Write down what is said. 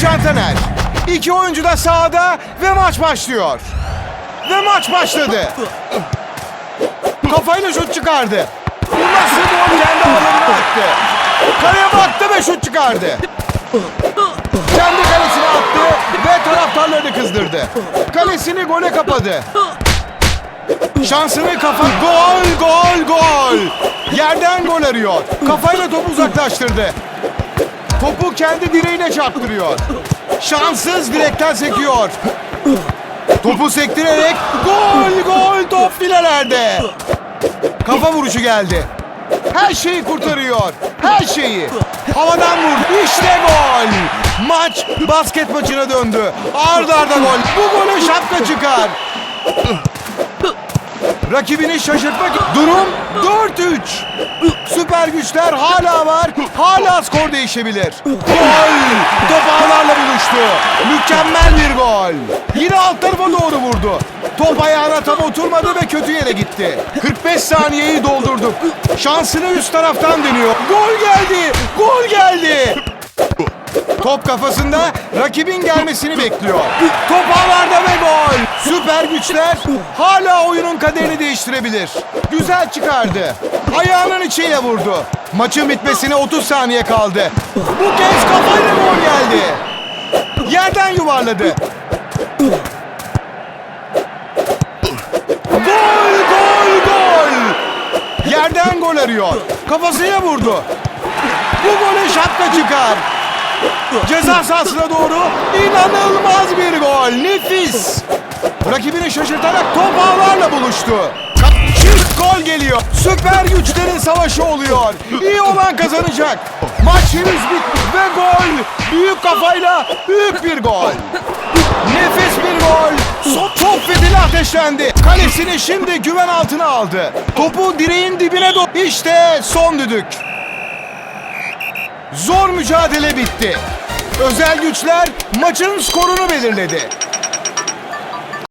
Volkan Taner. İki oyuncu da sahada ve maç başlıyor. Ve maç başladı. Kafayla şut çıkardı. Nasıl gol kendi ağlarına attı. Kaleye baktı ve şut çıkardı. Kendi kalesine attı ve taraftarlarını kızdırdı. Kalesini gole kapadı. Şansını kafa... Gol, gol, gol! Yerden gol arıyor. Kafayla topu uzaklaştırdı. Topu kendi direğine çarptırıyor. Şanssız direkten sekiyor. Topu sektirerek gol, gol top filelerde. Kafa vuruşu geldi. Her şeyi kurtarıyor. Her şeyi. Havadan vurdu. İşte gol. Maç basket maçına döndü. Arda arda gol. Bu golü şapka çıkar. Rakibini şaşırtmak durum 4-3. Süper güçler hala var. Hala skor değişebilir. Gol! Top ağlarla buluştu. Mükemmel bir gol. Yine alt tarafa doğru vurdu. Top ayağına tam oturmadı ve kötü yere gitti. 45 saniyeyi doldurduk. Şansını üst taraftan deniyor. Gol geldi. Gol geldi. Top kafasında rakibin gelmesini bekliyor. Top ağlarda ve gol. Süper güçler hala oyunun kaderini değiştirebilir. Güzel çıkardı. Ayağının içiyle vurdu. Maçın bitmesine 30 saniye kaldı. Bu kez kafayla gol geldi. Yerden yuvarladı. Gol, gol, gol. Yerden gol arıyor. Kafasıyla vurdu. Bu gole şapka çıkar. Ceza sahasına doğru inanılmaz bir gol. Nefis. Rakibini şaşırtarak top ağlarla buluştu. Çift gol geliyor. Süper güçlerin savaşı oluyor. İyi olan kazanacak. Maç henüz bitmiş ve gol. Büyük kafayla büyük bir gol. Nefis bir gol. Top, top ve dili ateşlendi. Kalesini şimdi güven altına aldı. Topu direğin dibine doğru. İşte son düdük. Zor mücadele bitti. Özel güçler maçın skorunu belirledi.